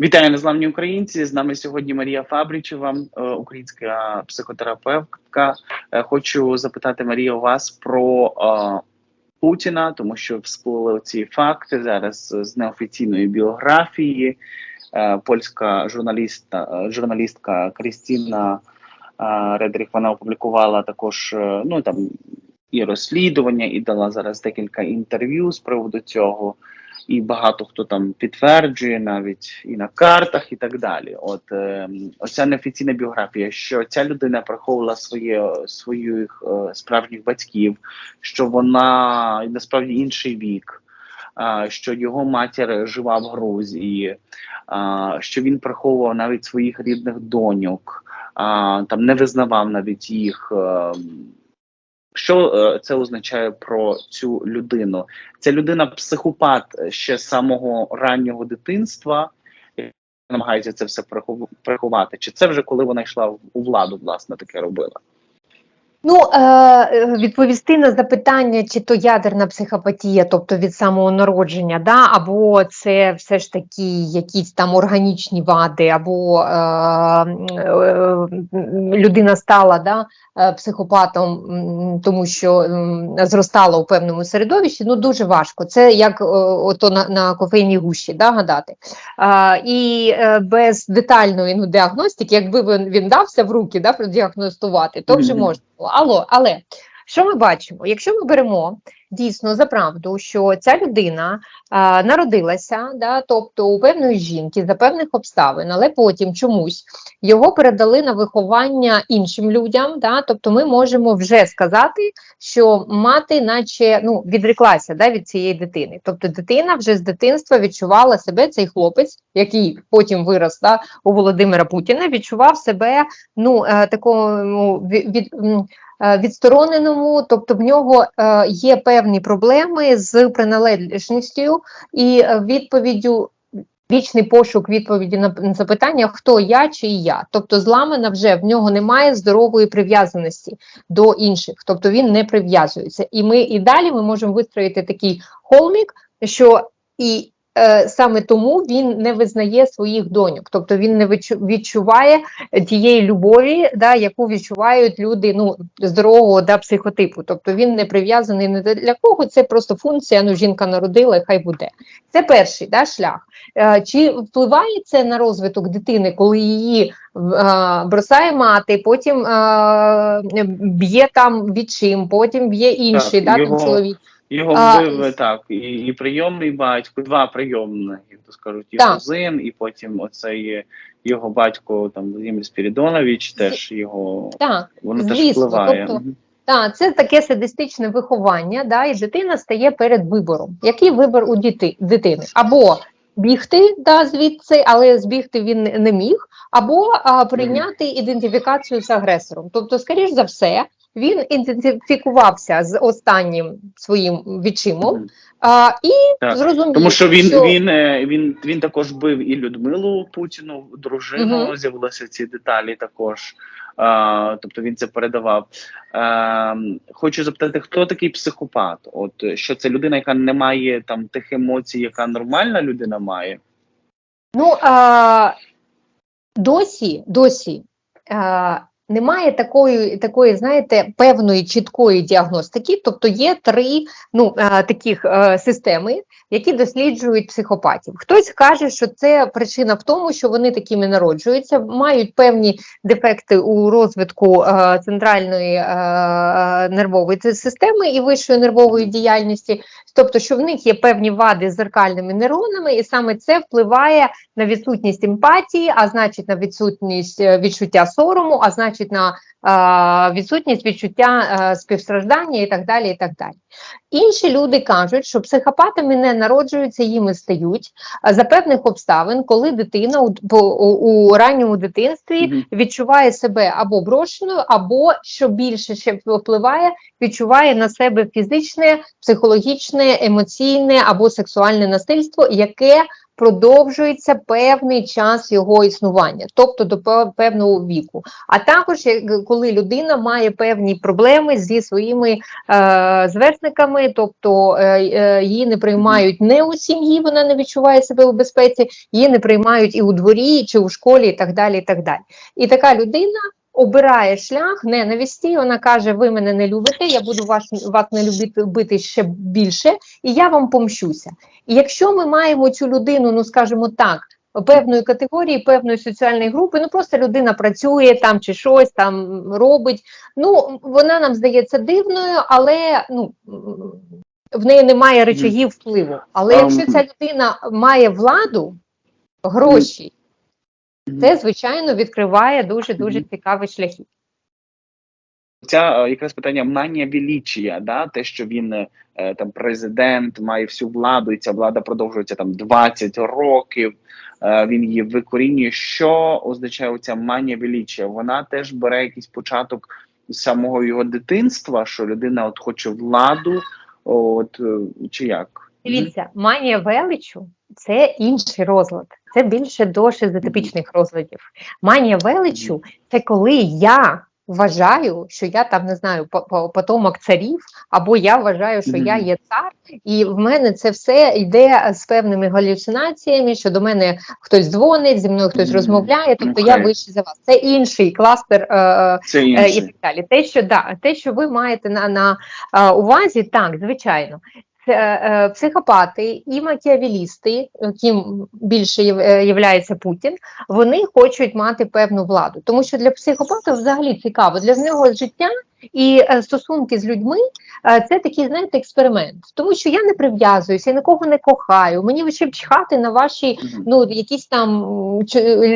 Вітаю незламні українці. З нами сьогодні Марія Фабрічева, е, українська психотерапевтка. Е, Хочу запитати Марія у вас про е, Путіна, тому що всплили ці факти зараз з неофіційної біографії. Е, Польська журналістка, е, журналістка Крістіна е, Редріх вона опублікувала також ну там і розслідування, і дала зараз декілька інтерв'ю з приводу цього і багато хто там підтверджує навіть і на картах, і так далі. От е, оця неофіційна біографія, що ця людина приховувала своє своїх е, справжніх батьків, що вона насправді інший вік. Що його матір жива в Грузії, що він приховував навіть своїх рідних доньок, там не визнавав навіть їх. Що е, це означає про цю людину? Ця людина психопат ще з самого раннього дитинства. Намагається це все прихов- приховати. Чи це вже коли вона йшла у владу, власне, таке робила? Ну, е, е, відповісти на запитання, чи то ядерна психопатія, тобто від самого народження, да, або це все ж таки якісь там органічні вади, або е, е, людина стала да, е, психопатом, тому що зростала у певному середовищі, ну дуже важко. Це як е, ото на, на кофейній гущі да, гадати. А, і е, без детальної ну, діагностики, якби він, він дався в руки да, продіагностувати, то вже можна було. Алло, але що ми бачимо? Якщо ми беремо дійсно за правду, що ця людина а, народилася, да, тобто у певної жінки за певних обставин, але потім чомусь його передали на виховання іншим людям, да, тобто ми можемо вже сказати, що мати, наче ну, відреклася да, від цієї дитини. Тобто дитина вже з дитинства відчувала себе, цей хлопець, який потім вирос да, у Володимира Путіна, відчував себе ну, е, такому від, від, е, відстороненому, тобто в нього е, є певні проблеми з приналежністю і е, відповіддю. Вічний пошук відповіді на запитання, хто я чи я. Тобто зламана вже в нього немає здорової прив'язаності до інших, тобто він не прив'язується. І ми і далі ми можемо вистроїти такий холмік, що і саме тому він не визнає своїх доньок, тобто він не відчу- відчуває тієї любові, да, яку відчувають люди ну, здорового да, психотипу. Тобто він не прив'язаний не для кого, це просто функція, ну жінка народила, і хай буде. Це перший да, шлях. Е, Чи впливає це на розвиток дитини, коли її е, бросає мати, потім е, б'є там відчим, потім б'є інший Так, да, його- чоловік. Його А, вбив так, і, і прийомний батько, два прийомних, як то скажуть, його Так. син, і потім оцей його батько там Володимир Спірідонович, теж його Так, воно теж впливає. тобто- Так, це таке садистичне виховання, да, і дитина стає перед вибором. Який вибір у діти, дитини? Або бігти да, звідси, але збігти він не міг, або а, прийняти ідентифікацію з агресором. Тобто, скоріш за все, він ідентифікувався з останнім своїм відчимом а, і Так. зрозумів, Тому що він він е, він він також бив і Людмилу Путіну, дружину. Мгм. З'явилися ці деталі також. А, тобто він це передавав. А, хочу запитати, хто такий психопат? От що це людина, яка не має там тих емоцій, яка нормальна людина має? Ну, а, досі, досі а, немає такої, такої, знаєте, певної чіткої діагностики, тобто є три ну, а, таких а, системи, які досліджують психопатів. Хтось каже, що це причина в тому, що вони такими народжуються, мають певні дефекти у розвитку а, центральної нервової системи і вищої нервової діяльності, тобто, що в них є певні вади з зеркальними нейронами, і саме це впливає на відсутність емпатії, а значить на відсутність е, відчуття сорому, а значить на е, відсутність відчуття е, співстраждання і так далі. і так далі. Інші люди кажуть, що психопатами не народжуються, їми стають за певних обставин, коли дитина у, у, у ранньому дитинстві відчуває себе або брошеною, або що більше ще впливає, відчуває на себе фізичне, психологічне, емоційне або сексуальне насильство, яке продовжується певний час його існування, тобто до пе- певного віку. А також коли людина має певні проблеми зі своїми е, зверстниками, тобто е, е, її не приймають не у сім'ї, вона не відчуває себе у безпеці, її не приймають і у дворі, чи у школі, і так далі. І так далі. І така людина обирає шлях ненависті. Вона каже: Ви мене не любите, я буду вас, вас не любити бити ще більше, і я вам помщуся. І якщо ми маємо цю людину, ну скажімо так. Певної категорії, певної соціальної групи, ну просто людина працює там чи щось там робить. Ну вона нам здається дивною, але ну в неї немає речагів впливу. Але якщо ця людина має владу, гроші, це звичайно відкриває дуже дуже цікаві шляхи. Ця е, якраз питання манія величія, да, те, що він е, там президент, має всю владу, і ця влада продовжується там 20 років. е, Він її викорінює. Що означає ця манія величія? Вона теж бере якийсь початок з самого його дитинства, що людина от хоче владу, от чи як? Дивіться, манія величу це інший розлад. Це більше до шизотипічних розладів. Манія величу це коли я вважаю, що я там не знаю по- по- потомок царів, або я вважаю, що я є цар, і в мене це все йде з певними галюцинаціями, що до мене хтось дзвонить, зі мною хтось розмовляє, тобто я Окей. вище за вас. Це інший кластер. Е, Це Е, і так далі. Те, що да, те, що ви маєте на, на е, увазі, так, звичайно. Це, е, психопати і макіавілісти, яким більше е, являється Путін, вони хочуть мати певну владу. Тому що для психопата взагалі цікаво, для нього життя і е, стосунки з людьми е, це такий, знаєте, експеримент. Тому що я не прив'язуюся, я нікого не кохаю. Мені лише чхати на ваші ну якісь там м,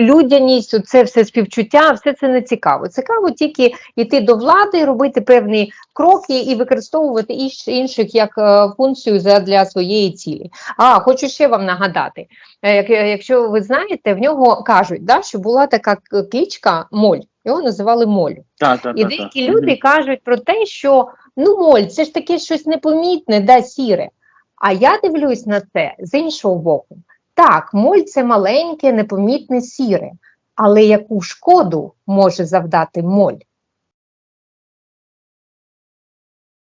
людяність, це все співчуття, все це не цікаво. Цікаво тільки йти до влади, робити певні кроки і використовувати інших як е, функцію за- для своєї цілі. А хочу ще вам нагадати, е, як, якщо ви знаєте, в нього кажуть, да, що була така к- кличка Моль. Його називали Моль. Та, та, І деякі та. люди Мгм. кажуть про те, що ну моль, це ж таке щось непомітне, да, сіре. А я дивлюсь на це з іншого боку. Так, моль це маленьке, непомітне сіре, але яку шкоду може завдати моль?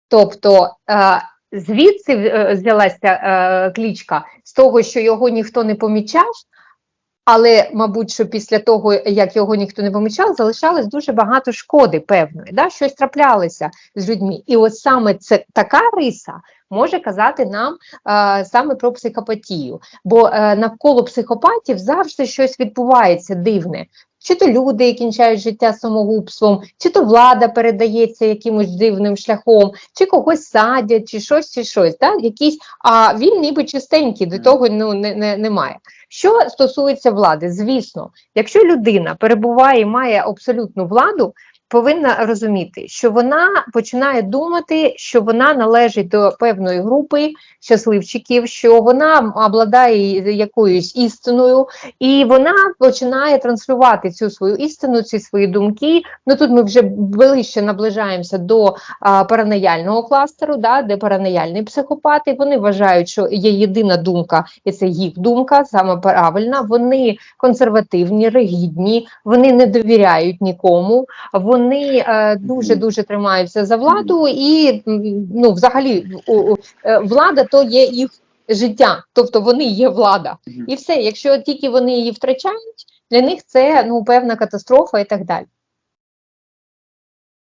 Тобто е, звідси е, взялася е, клічка з того, що його ніхто не помічав, але, мабуть, що після того, як його ніхто не помічав, залишалось дуже багато шкоди певної, да? щось траплялося з людьми. І от саме це така риса може казати нам е, саме про психопатію, бо е, навколо психопатів завжди щось відбувається дивне. Чи то люди кінчають життя самогубством, чи то влада передається якимось дивним шляхом, чи когось садять, чи щось, чи щось, да? якісь, а він ніби чистенький, до того ну, не, не, немає. Що стосується влади, звісно, якщо людина перебуває і має абсолютну владу, повинна розуміти, що вона починає думати, що вона належить до певної групи щасливчиків, що вона обладає якоюсь істиною, і вона починає транслювати цю свою істину, ці свої думки. Ну тут ми вже ближче наближаємося до а, паранояльного кластеру, да, де паранояльні психопати. Вони вважають, що є єдина думка, і це їх думка, саме правильна. Вони консервативні, ригідні, вони не довіряють нікому. Вони е, дуже дуже тримаються за владу, і ну, взагалі, е, влада то є їх життя, тобто вони є влада. І все, якщо тільки вони її втрачають, для них це ну певна катастрофа і так далі.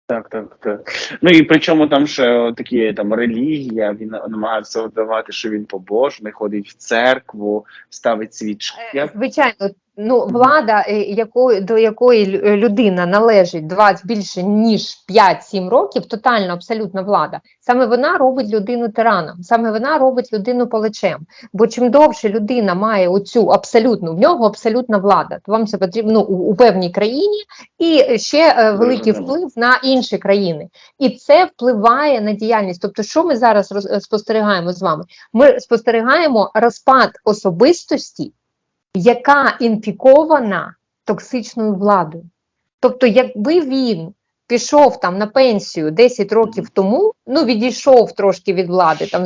Так, так, так. Ну і причому там ще такі там релігія, він намагається вдавати, що він побожний, ходить в церкву, ставить свічки. Е, Звичайно, ну влада, е, якої до якої е, людина належить 20, більше ніж 5-7 років, тотальна абсолютна влада. Саме вона робить людину тираном, саме вона робить людину палачем. Бо чим довше людина має оцю абсолютну, в нього абсолютна влада, то вам це потрібно ну, у, у певній країні і ще е, великий вплив на інші країни. І це впливає на діяльність. Тобто, що ми зараз роз, е, спостерігаємо з вами? Ми спостерігаємо розпад особистості, яка інфікована токсичною владою. Тобто, якби він пішов там на пенсію 10 років тому, ну відійшов трошки від влади, там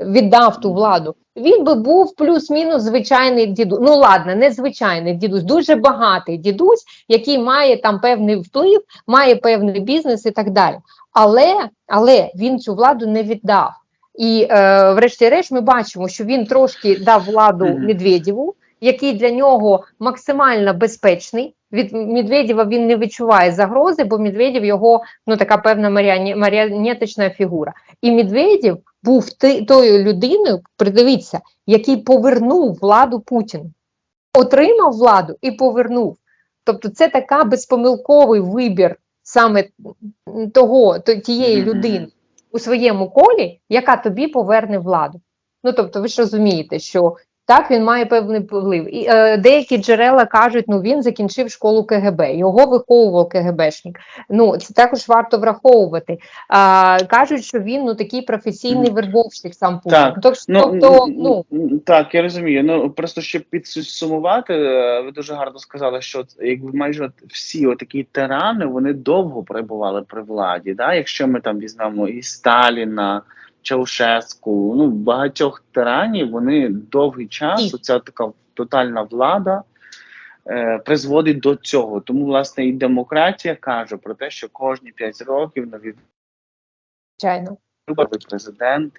віддав ту владу, він би був плюс-мінус звичайний дідусь. Ну ладно, не звичайний дідусь, дуже багатий дідусь, який має там певний вплив, має певний бізнес і так далі. Але, але він цю владу не віддав. І е, врешті-решт ми бачимо, що він трошки дав владу. Медведєву, який для нього максимально безпечний. Від Медведєва він не відчуває загрози, бо Медведєв його ну така певна маріоні- фігура. І Медведєв був тою людиною, придивіться, який повернув владу Путіну, отримав владу і повернув. Тобто, це така безпомилковий вибір саме того, тієї людини у своєму колі, яка тобі поверне владу. Ну тобто, ви ж розумієте, що так він має певний вплив. І е, деякі джерела кажуть, ну він закінчив школу КГБ, його виховував КГБшник. Ну це також варто враховувати. А, кажуть, що він ну такий професійний вербовщик сам Путін. Так, Тож, Ну, тобто, ну так, я розумію. Ну просто щоб підсумувати, е, ви дуже гарно сказали, що якби майже всі отакі тирани вони довго перебували при владі. Да? Якщо ми там візьмемо і Сталіна, Чаушеску, ну багатьох тиранів, вони довгий час. Оця така тотальна влада. е, Призводить до цього, тому власне і демократія каже про те, що кожні 5 років нові звичайно. вибори президент